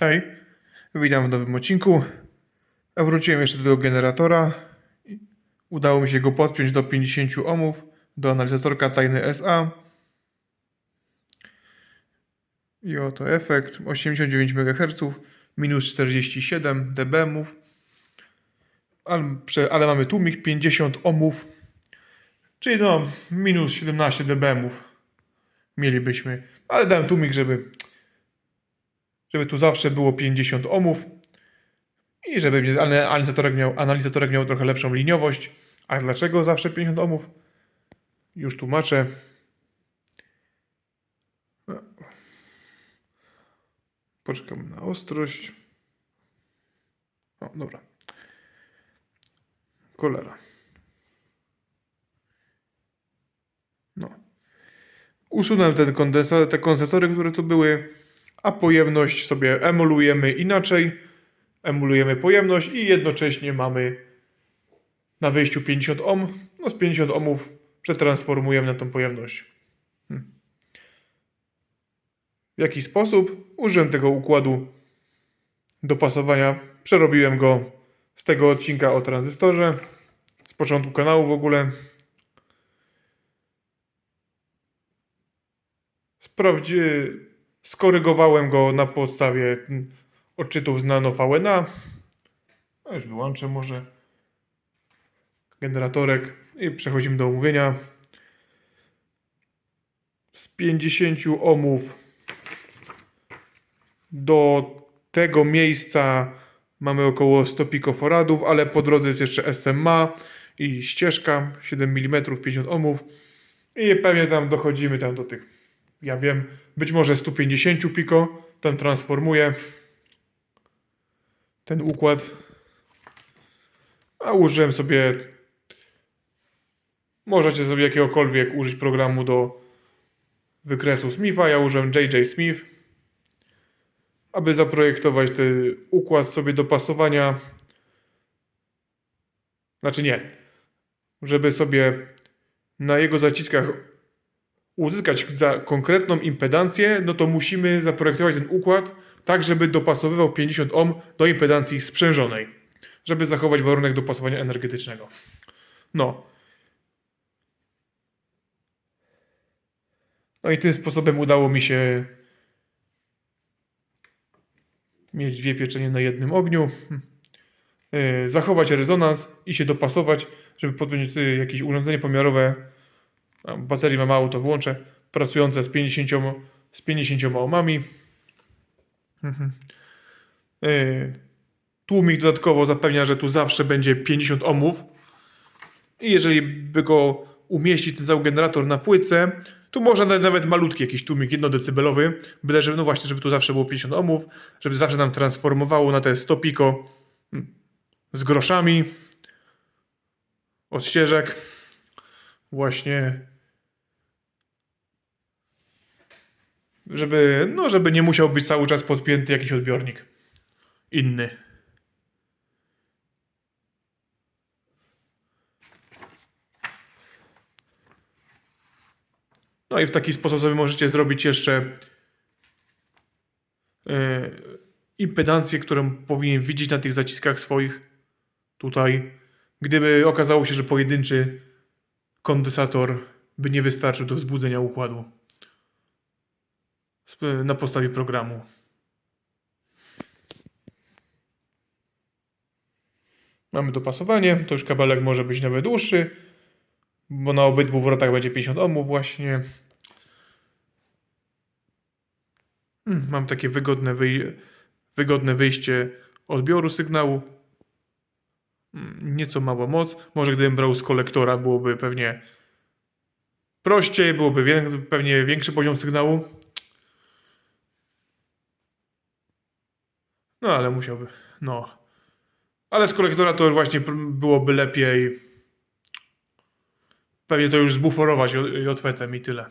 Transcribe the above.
Hej, witam w nowym odcinku. Wróciłem jeszcze do tego generatora. Udało mi się go podpiąć do 50 ohmów do analizatorka tajny SA. I oto efekt. 89 MHz, minus 47 dB. Ale, ale mamy tłumik 50 ohmów, czyli no minus 17 dB mielibyśmy. Ale dałem tłumik, żeby żeby tu zawsze było 50 ohmów i żeby analizatorek miał, analizatorek miał trochę lepszą liniowość. A dlaczego zawsze 50 ohmów? Już tłumaczę. Poczekam na ostrość. O, dobra. Cholera. No. Usunąłem ten kondensator, te kondensatory, które tu były a pojemność sobie emulujemy inaczej. Emulujemy pojemność i jednocześnie mamy na wyjściu 50 ohm. No z 50 ohmów przetransformujemy na tą pojemność. Hmm. W jaki sposób? Użyłem tego układu dopasowania. Przerobiłem go z tego odcinka o tranzystorze. Z początku kanału w ogóle. Sprawdzi... Skorygowałem go na podstawie odczytów z nano VNA. No już wyłączę może generatorek i przechodzimy do omówienia. Z 50 ohmów do tego miejsca mamy około 100 pikofaradów, ale po drodze jest jeszcze SMA i ścieżka 7 mm 50 ohmów i pewnie tam dochodzimy tam do tych ja wiem, być może 150 piko, ten transformuje ten układ. A użyłem sobie, możecie sobie jakiegokolwiek użyć programu do wykresu Smitha. Ja użyłem JJ Smith, aby zaprojektować ten układ sobie dopasowania. Znaczy nie, żeby sobie na jego zaciskach uzyskać za konkretną impedancję, no to musimy zaprojektować ten układ tak, żeby dopasowywał 50 ohm do impedancji sprzężonej, żeby zachować warunek dopasowania energetycznego. No. No i tym sposobem udało mi się mieć dwie pieczenie na jednym ogniu, Yy, zachować rezonans i się dopasować, żeby podpiąć yy, jakieś urządzenie pomiarowe baterii ma mało, to włączę. Pracujące z 50, z 50 ohmami. Mhm. Yy, Tłumik dodatkowo zapewnia, że tu zawsze będzie 50 ohmów. I jeżeli by go umieścić, ten cały generator na płytce, tu można dać nawet malutki jakiś tłumik, jednodecybelowy, byle żeby, no właśnie, żeby tu zawsze było 50 ohmów, żeby zawsze nam transformowało na te 100 piko mm, z groszami od ścieżek. Właśnie żeby, no, żeby nie musiał być cały czas podpięty jakiś odbiornik inny. No i w taki sposób sobie możecie zrobić jeszcze e, impedancję, którą powinien widzieć na tych zaciskach swoich tutaj. Gdyby okazało się, że pojedynczy kondensator by nie wystarczył do wzbudzenia układu na podstawie programu. Mamy dopasowanie, to już kabelek może być nawet dłuższy, bo na obydwu wrotach będzie 50 ohmów właśnie. Hmm, Mam takie wygodne, wyj- wygodne wyjście odbioru sygnału. Hmm, Nieco mała moc. Może gdybym brał z kolektora, byłoby pewnie prościej, byłoby wię- pewnie większy poziom sygnału. No ale musiałby. No. Ale z kolektora to właśnie byłoby lepiej. Pewnie to już zbuforować J- JFET-em i tyle.